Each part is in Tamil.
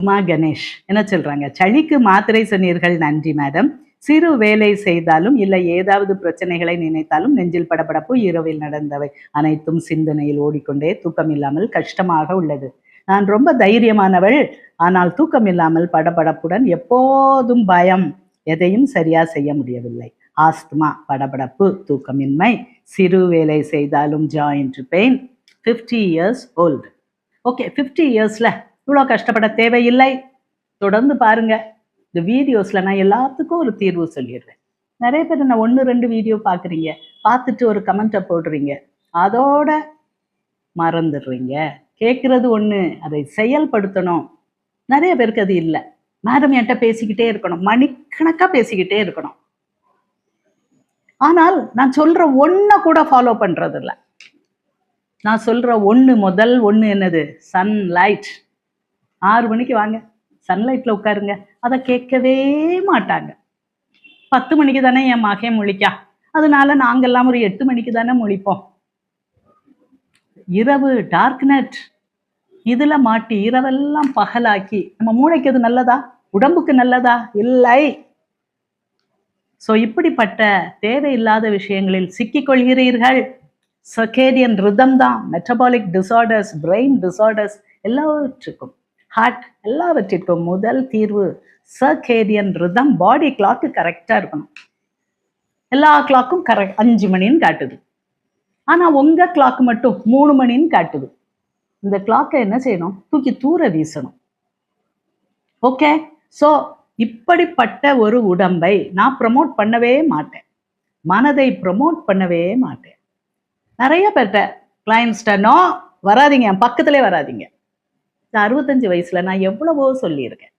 உமா கணேஷ். என்ன சொல்றாங்க? சளிக்கு மாத்திரை சொன்னீர்கள் நன்றி மேடம் சிறு வேலை செய்தாலும் இல்லை ஏதாவது பிரச்சனைகளை நினைத்தாலும் நெஞ்சில் படபடப்பு இரவில் நடந்தவை அனைத்தும் சிந்தனையில் ஓடிக்கொண்டே தூக்கம் இல்லாமல் கஷ்டமாக உள்ளது. நான் ரொம்ப தைரியமானவள் ஆனால் தூக்கம் இல்லாமல் படபடப்புடன் எப்போதும் பயம் எதையும் சரியா செய்ய முடியவில்லை. ஆஸ்துமா படபடப்பு தூக்கமின்மை சிறு வேலை செய்தாலும் joint pain. Fifty years old okay fifty இயர்ஸில் இவ்வளோ கஷ்டப்பட தேவையில்லை. தொடர்ந்து பாருங்க. இந்த வீடியோஸில் நான் எல்லாத்துக்கும் ஒரு தீர்வு சொல்லிடுறேன். நிறைய பேர் நான் ஒன்று ரெண்டு வீடியோ பார்க்குறீங்க. பார்த்துட்டு ஒரு கமெண்ட்டை போடுறீங்க. அதோட மறந்துடுறீங்க. கேட்குறது ஒன்று அதை செயல்படுத்தணும். நிறைய பேருக்கு அது இல்லை. மேடம் என்கிட்ட பேசிக்கிட்டே இருக்கணும். மணிக்கணக்காக பேசிக்கிட்டே இருக்கணும். ஆனால் நான் சொல்ற ஒன்றை கூட ஃபாலோ பண்ணுறதில்ல நான் சொல்ற ஒன்று முதல் ஒன்று என்னது? சன்லைட் ஆறு மணிக்கு வாங்க. சன்லைட்ல உட்காருங்க. அதை கேட்கவே மாட்டாங்க. பத்து மணிக்கு தானே என் மகன் முழிக்கா? அதனால நாங்கெல்லாம் ஒரு எட்டு மணிக்கு தானே முழிப்போம். இரவு டார்க் நெட் இதுல மாட்டி இரவெல்லாம் பகலாக்கி நம்ம மூளைக்கு அது நல்லதா? உடம்புக்கு நல்லதா? இல்லை. ஸோ இப்படிப்பட்ட தேவையில்லாத விஷயங்களில் சிக்கிக்கொள்கிறீர்கள். சர்க்கேடியன் ரிதம் தான். மெட்டபாலிக் டிசார்டர்ஸ் பிரெயின் டிசார்டர்ஸ் எல்லாவற்றுக்கும். ஹார்ட் எல்லாவற்றிற்கும் முதல் தீர்வு சர்கேரியன் ரிதம் பாடி கிளாக்கு கரெக்டாக இருக்கணும். எல்லா கிளாக்கும் கரெக்ட் அஞ்சு மணின்னு காட்டுது. ஆனால் உங்கள் கிளாக் மட்டும் மூணு மணின்னு காட்டுது. இந்த கிளாக்கை என்ன செய்யணும்? தூக்கி தூர வீசணும். ஓகே ஸோ இப்படிப்பட்ட ஒரு உடம்பை நான் ப்ரமோட் பண்ணவே மாட்டேன். மனதை ப்ரமோட் பண்ணவே மாட்டேன். நிறைய பேர்கிட்ட கிளைண்ட்ஸ்ட நோ வராதீங்க என் பக்கத்திலே வராதீங்க. இந்த அறுபத்தஞ்சு வயசுல நான் எவ்வளவோ சொல்லியிருக்கேன்.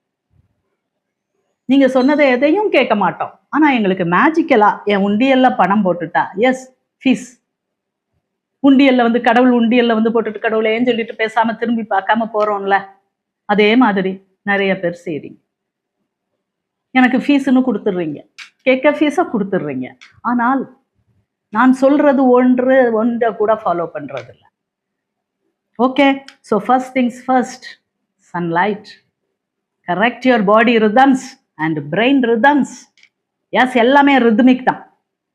நீங்க சொன்னதை எதையும் கேட்க மாட்டோம். ஆனா எங்களுக்கு மேஜிக்கலா என் உண்டியல்ல பணம் போட்டுட்டா. எஸ் ஃபீஸ் உண்டியல்ல வந்து கடவுள் உண்டியல்ல வந்து போட்டுட்டு கடவுளேன்னு சொல்லிட்டு பேசாம திரும்பி பார்க்காம போறோம்ல? அதே மாதிரி நிறைய பேர் செய்றீங்க. எனக்கு ஃபீஸ்னு கொடுத்துட்றீங்க. கேட்க ஃபீஸை கொடுத்துட்றீங்க. ஆனால் நான் சொல்றது ஒன்று ஒன்றை கூட ஃபாலோ பண்றதில்ல. Okay so first things first sunlight correct your body rhythms and brain rhythms is எல்லாமே ரிதமிக் தான்.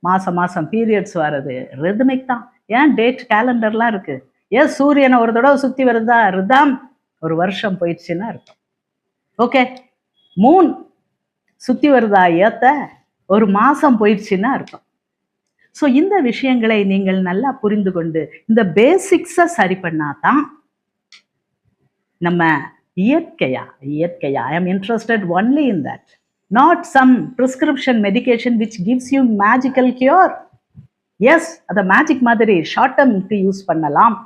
மாதம் மாதம் பீரியட்ஸ் வர்றது ரிதமிக் தான். ஏன் டேட் கேலண்டர்லாம் இருக்குது ஏன் சூரியனை ஒரு தடவை சுற்றி வருதா? ரிதம் ஒரு வருஷம் போயிடுச்சுன்னா இருக்கும் ஓகே மூன் சுற்றி வருதா? ஏத்த. ஒரு மாதம் போயிடுச்சுன்னா இருக்கும் ஸோ இந்த விஷயங்களை நீங்கள் நல்லா புரிந்து கொண்டு இந்த பேசிக்ஸை சரி பண்ணாதான் நம்ம இயற்கையா இயற்கையா I am interested only in that not some prescription medication which gives you magical cure is அதை மேஜிக் மாதிரி ஷார்ட் டேர்முக்கு யூஸ் பண்ணலாம்.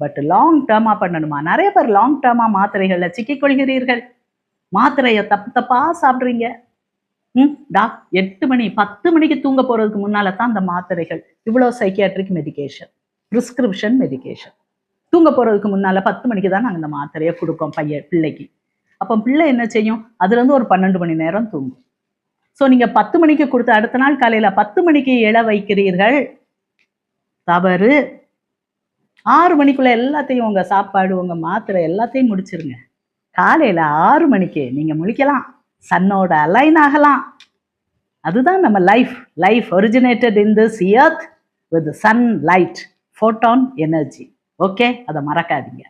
பட் லாங் டேர்மாக பண்ணணுமா? நிறைய பேர் லாங் டேர்மாக மாத்திரைகளில் சிக்கிக்கொள்கிறீர்கள் மாத்திரையை தப்பு தப்பாக சாப்பிட்றீங்க. டா எட்டு மணி பத்து மணிக்கு தூங்க போறதுக்கு முன்னால தான் அந்த மாத்திரைகள். இவ்வளோ சைக்கியாட்ரிக் மெடிக்கேஷன் ப்ரிஸ்கிரிப்ஷன் மெடிகேஷன் தூங்க போறதுக்கு முன்னால பத்து மணிக்கு தான் நாங்கள் இந்த மாத்திரையை கொடுக்கோம் பையன் பிள்ளைக்கு. அப்போ பிள்ளை என்ன செய்யும்? அதுலேருந்து ஒரு பன்னெண்டு மணி நேரம் தூங்கும். ஸோ நீங்கள் பத்து மணிக்கு கொடுத்த அடுத்த நாள் காலையில் பத்து மணிக்கு எழ வைக்கிறீர்கள். தவறு. ஆறு மணிக்குள்ள எல்லாத்தையும் உங்கள் சாப்பாடு உங்கள் மாத்திரை எல்லாத்தையும் முடிச்சிருங்க. காலையில் ஆறு மணிக்கு நீங்கள் முழிக்கலாம். சன்னோட அலைன் ஆகலாம். அதுதான் நம்ம life life originated in this earth with sunlight photon energy okay அதை மறக்காதீங்க.